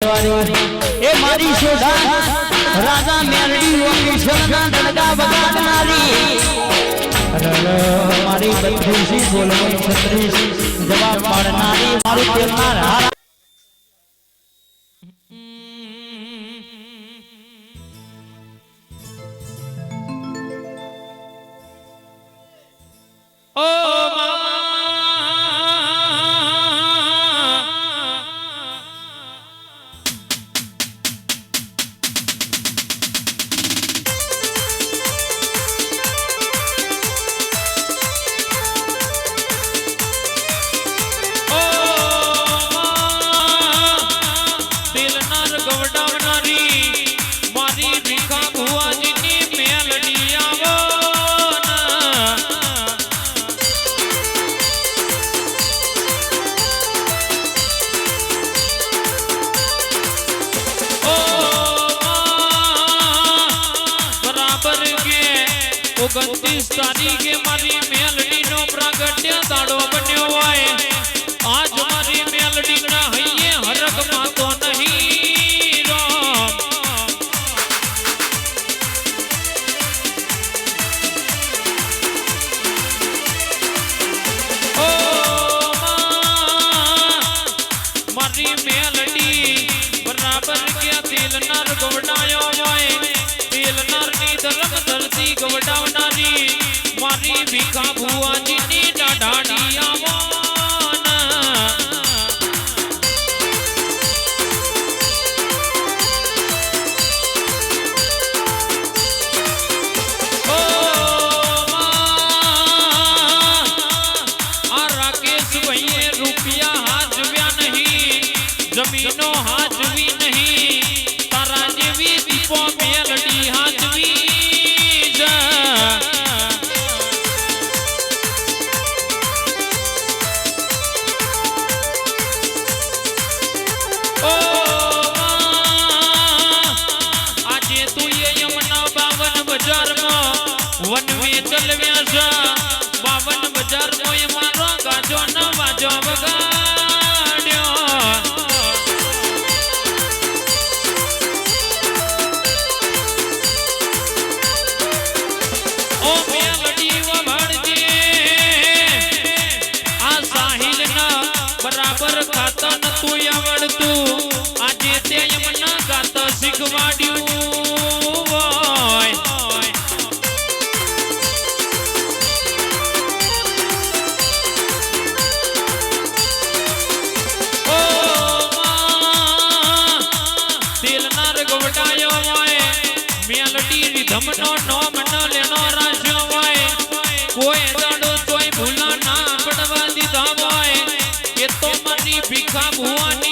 એ મારી શોધા રાજા મેલડી ઓફિસરના દડગા બગાડનારી મારી બંધુસી બોલવણ છત્રીસ જવાબ પાડનારી, મારું તેમના હારા Oh ઓગણત્રીસ તારીખે મારી મેલડી નો પ્રાગટ્ય દાડો બન્યો હોય. આજ મારી મેલડી ના હૈયે હરકમાં નારી ગવડાવનારી મારી ભીખા ભુવાજીની દાઢાણી આવો জন্ম become one.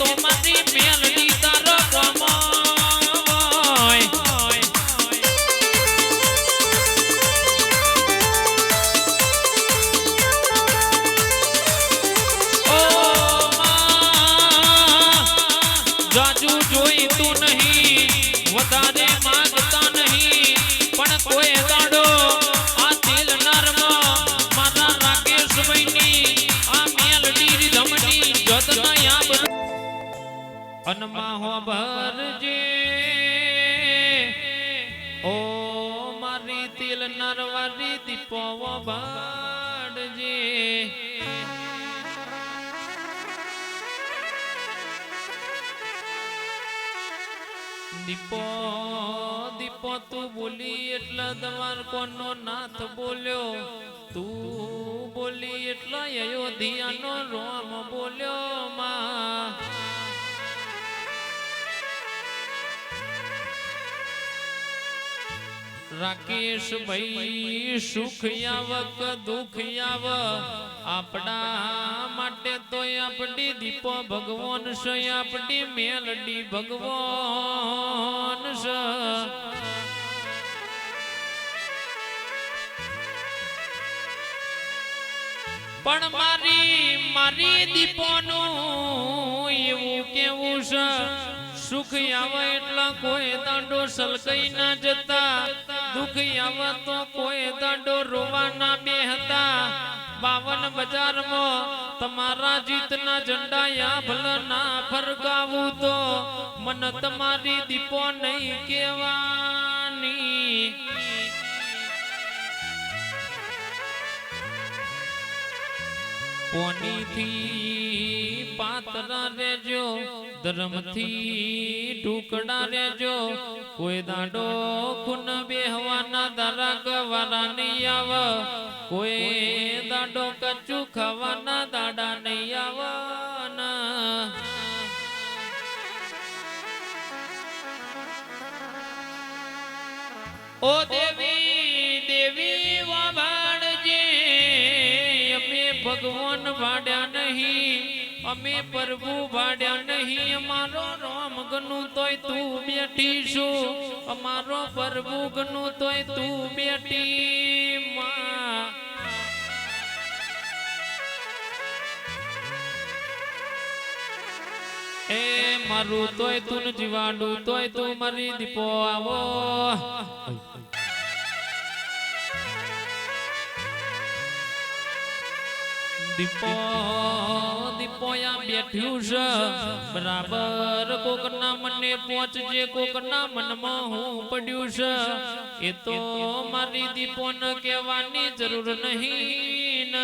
তোমাদের અનમા હો ભરજે. ઓ મારી તિલ નરવારી દીપો ભાડજે દીપો દીપો, તું બોલી એટલા દવાર કોનો નાથ બોલ્યો. તું બોલી એટલે અયોધ્યાનો રોમ બોલ્યો માં. રાકેશ ભાઈ, સુખ આવક દુઃખ આવ આપણા માટે તો આપડી દીપો ભગવાન છે આપડી મેલડી ભગવાન સ પણ મારી મારી દીપોનું એવું કેવું છે? સુખ આવે એટલા કોઈ દાંડો સલકાઈ ના જતા. દુઃખ આવે તો કોઈ દાંડો રોવા ના બેહતા. બાવન બજારમાં તમારા જીતના ઝંડા યાભલ ના ફરગાવું તો. મન તમારી દીપો નહીં કેવાની. પોનીથી પાતરા રેજો ધર્મથી ટુકડા રેજો કોઈ દાંડો ખૂન બેહવાના દારા ગવારા નહીં આવ. કોઈ દાંડો કચું ખાવાના દાડા નહીં આવવાના ભગવાન ભાડ્યા નહીં. અમે પ્રભુ ભાડ્યા નહીં. અમારો રામ ગનું તોય તું બેઠી અમારો પ્રભુ ગનું તોય તું બેઠી એ મારું તોય તું જીવાડું તોય તું મારી દીપો આવો. દીપો દીપો યા બેઠ્યું છે બરાબર, કોકના મને પહોંચજે, કોકના મનમાં હું પડ્યું છે એ તો મારી દીપો ન કહેવાની જરૂર નહીં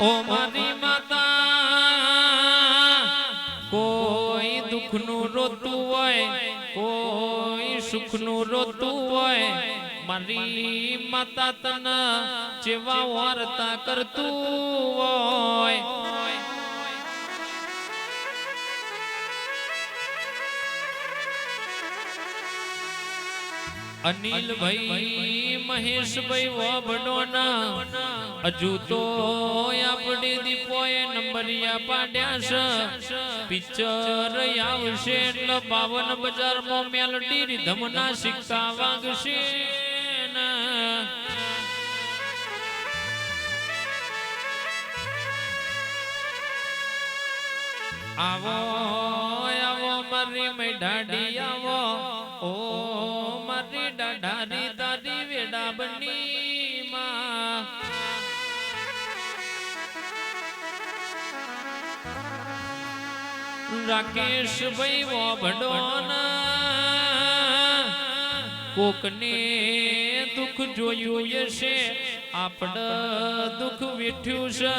ઓ મારી માતા, કોઈ દુઃખનું રોતું હોય સુખનું રોતું હોય મારી માતા તના જેવા વાર્તા કરતું હોય. અનિલભાઈ મહેશભાઈ વબડોના હજુ તો આપણી દીપોએ નંબરિયા પાડ્યા છે. પિક્ચર આવશે એટલે બાવન બજારમાં મેલડી રીધમના સિક્કા વાગશે આવો આવો મારી મેઢાડી, આવો. ઓ ડાઢારી દાદી વેડા બની માં રાકેશ ભાઈ વોભડોના કોકને દુઃખ જોયું હશે. આપડ દુઃખ વેઠ્યું છે.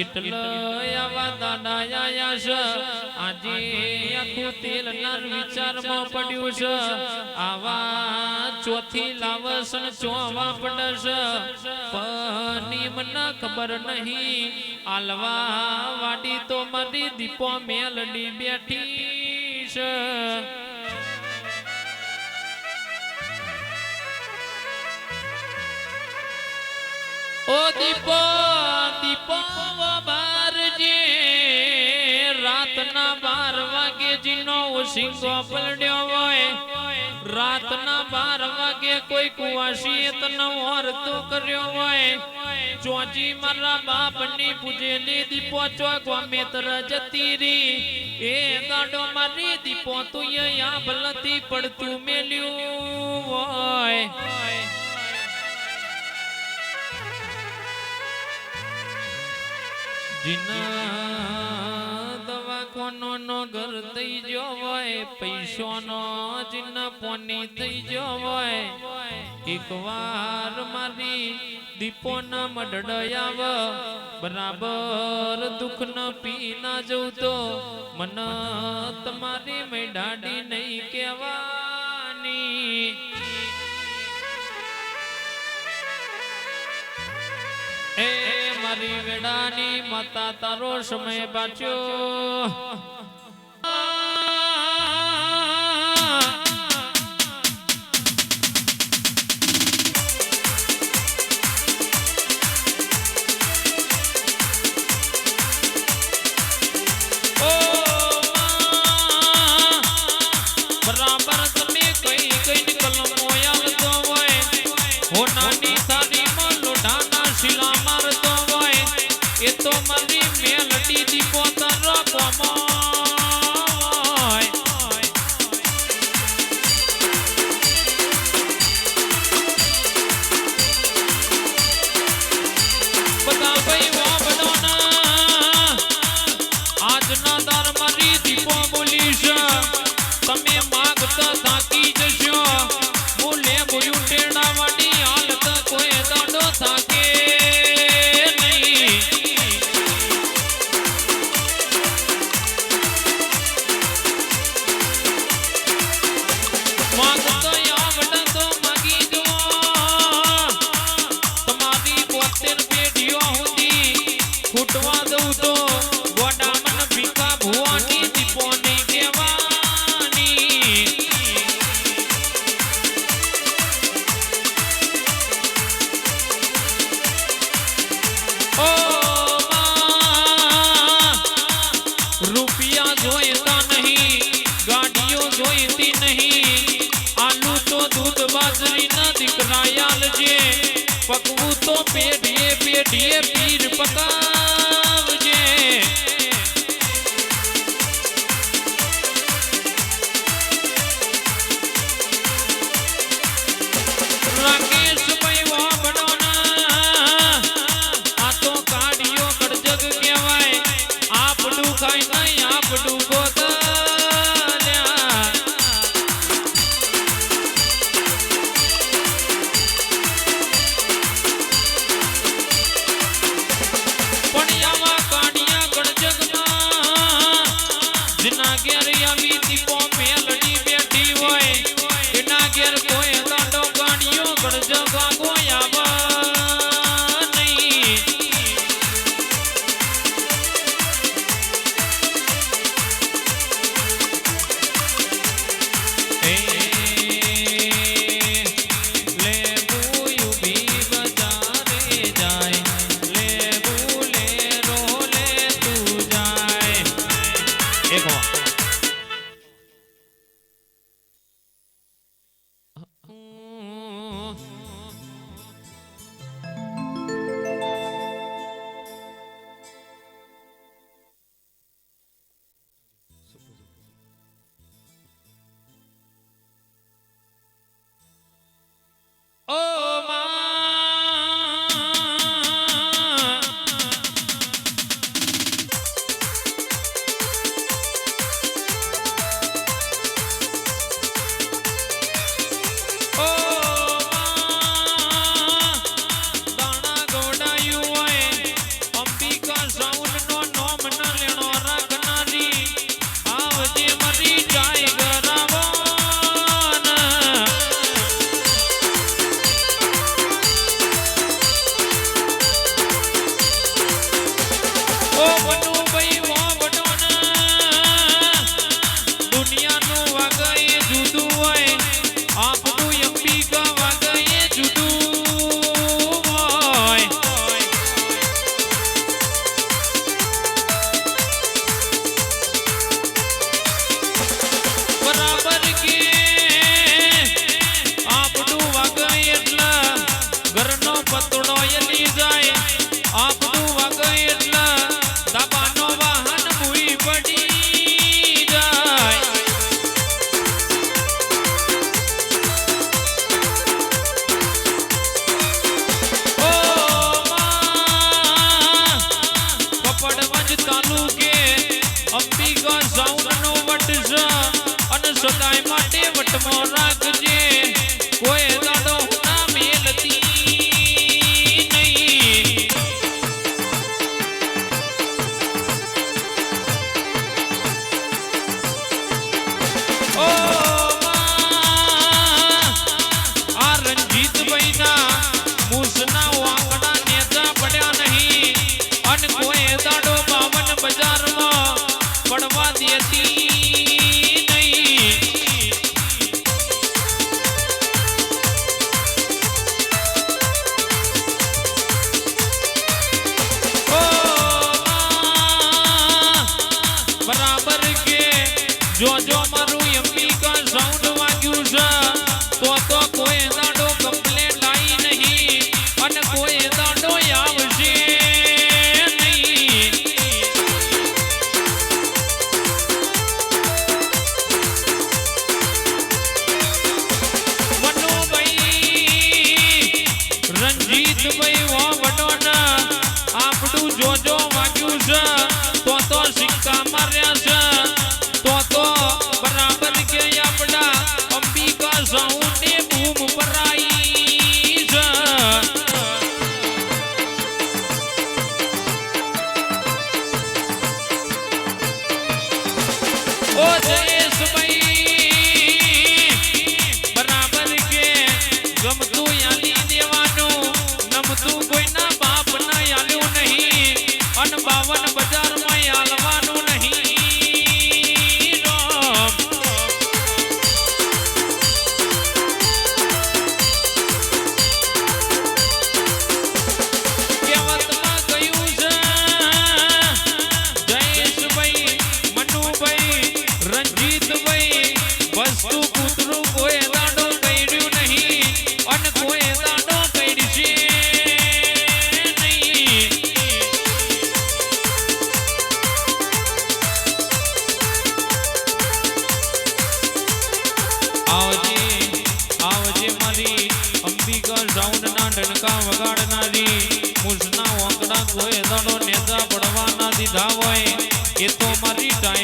એટલે આવા દાદા આયા છે. આજે આખું તેલ ના વિચારમાં પડ્યું છે. આવા ચોથી લાવસણ ચોવા પડસ. પની મને ખબર નહીં. આલવા વાડી તો મારી દીપો મેલડી બેઠી છે ઓ દીપો દીપો બારજે. રાતના બાર વાગે જીનો સિંગો પલડ્યો હોય. રાતના બાર વાગે કોઈ કુવાસી તનો અર્ધો કર્યો હોય. ચોજી મારા બાપની પૂજેલી દીપો ચોગવા મેતર જતી રી એ ગાડો મારી દીપો તું અહીંયા ભલતી પડતું મેલ્યું હોય. જીના દવાખાનો નો ઘર થઈ ગયો પૈસો નો પોની થઈ ગયો એક વાર મારી દીપો ના મડડયાવ બરાબર દુઃખ ન પી ના જવું તો મન તમારી મેં ડાડી નહીં કહેવાની. એ મારી વેડાની માતા તારો સમય બાચ્યો. બાજરીના દીકરાયાલ જે પકવું માનું કે અંબિકા સાઉન્ડ નો વટ અને સદાય માટે વટમાં રાખ. i party a team.